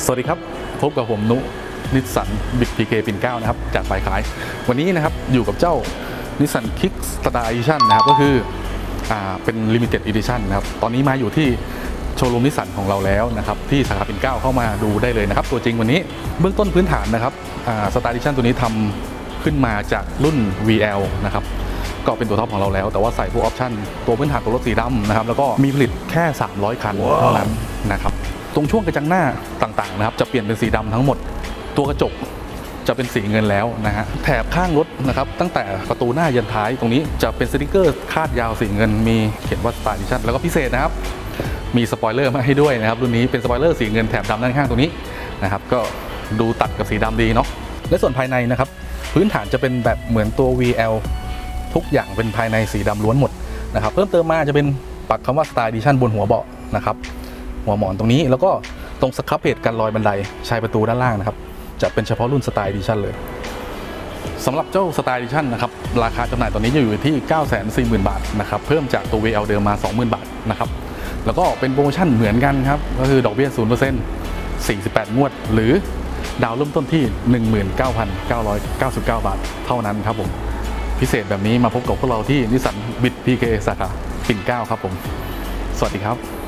สวัสดีครับ พบกับผมนุนิสสันบิดพีเคปินเก้านะครับ จากฝ่ายขาย วันนี้นะครับอยู่กับเจ้านิสสันคิกสตาร์ d ิชั่นนะครับ ก็คืออ่าเป็น Limited Edition นนะครับ ตอนนี้มาอยู่ที่โชว์รูมนิสสันของเราแล้วนะครับ ที่สาขาปิ่นเกล้าเข้ามาดูได้เลยนะครับ ตัวจริงวันนี้เบื้องต้นพื้นฐานนะครับสตาร์ d ิชั่นตัวนี้ทำขึ้นมาจากรุ่น VL นะครับก็เป็นตัวท็อปของเราแล้ว แต่ว่าใส่พวกออปชั่นตัวพื้นฐานตัวรถสีดำนะครับ แล้วก็มีผลิตแค่ 300 คันเท่านั้นนะครับ ตรงช่วงกระจังหน้าต่างๆนะครับจะเปลี่ยนเป็นสีดำทั้งหมด ตัวกระจกจะเป็นสีเงินแล้วนะฮะแถบข้างรถนะครับตั้งแต่ประตูหน้ายันท้ายตรงนี้จะเป็นสติกเกอร์คาดยาวสีเงิน มีเขียนว่า Star Edition แล้วก็พิเศษนะครับมีสปอยเลอร์มาให้ด้วยนะครับรุ่นนี้เป็นสปอยเลอร์สีเงินแถบดำด้านข้างตรงนี้นะครับก็ดูตัดกับสีดำดีเนาะและส่วนภายในนะครับพื้นฐานจะเป็นแบบเหมือนตัว VL ทุกอย่างเป็นภายในสีดำล้วนหมดนะครับเพิ่มเติมมาจะเป็นปักคำว่า Star Edition บนหัวเบาะนะครับ หัวหมอนตรงนี้ แล้วก็ตรงสครับเพจกันรอยบันไดชายประตูด้านล่างนะครับ จะเป็นเฉพาะรุ่น Star Edition เลยสำหรับเจ้า Star Edition นะครับ ราคาจำหน่ายตอนนี้จะอยู่ที่ 940,000 บาทนะครับ เพิ่มจากตัว VL เดิมมา 20,000 บาทนะครับ แล้วก็เป็นโปรโมชั่นเหมือนกันครับ ก็คือดอกเบี้ย 0% 48 งวด หรือดาวน์เริ่มต้นที่ 19,999 บาท เท่านั้นครับผม พิเศษแบบนี้มาพบกับพวกเราที่นิสสันบิดพีเคสาขาปิ่นเก้าครับผม สวัสดีครับ